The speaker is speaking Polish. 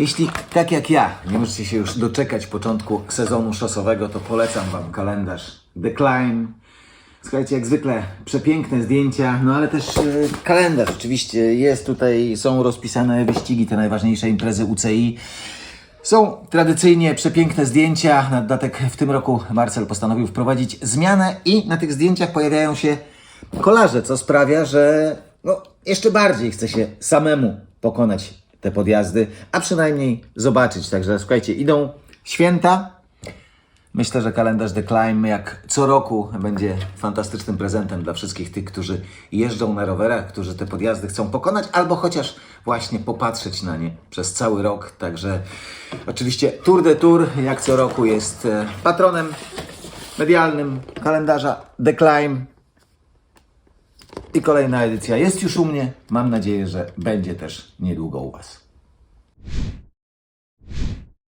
Jeśli tak jak ja nie możecie się już doczekać początku sezonu szosowego, to polecam Wam kalendarz The Climb. Słuchajcie, jak zwykle przepiękne zdjęcia, no ale też e, kalendarz oczywiście jest tutaj, są rozpisane wyścigi, te najważniejsze imprezy UCI. Są tradycyjnie przepiękne zdjęcia. Na dodatek w tym roku Marcel postanowił wprowadzić zmianę i na tych zdjęciach pojawiają się kolarze, co sprawia, że no, jeszcze bardziej chce się samemu pokonać te podjazdy, a przynajmniej zobaczyć. Także słuchajcie, idą święta. Myślę, że kalendarz The Climb jak co roku będzie fantastycznym prezentem dla wszystkich tych, którzy jeżdżą na rowerach, którzy te podjazdy chcą pokonać, albo chociaż właśnie popatrzeć na nie przez cały rok. Także oczywiście Tour de Tour jak co roku jest e, patronem medialnym kalendarza The Climb. I kolejna edycja jest już u mnie. Mam nadzieję, że będzie też niedługo u Was.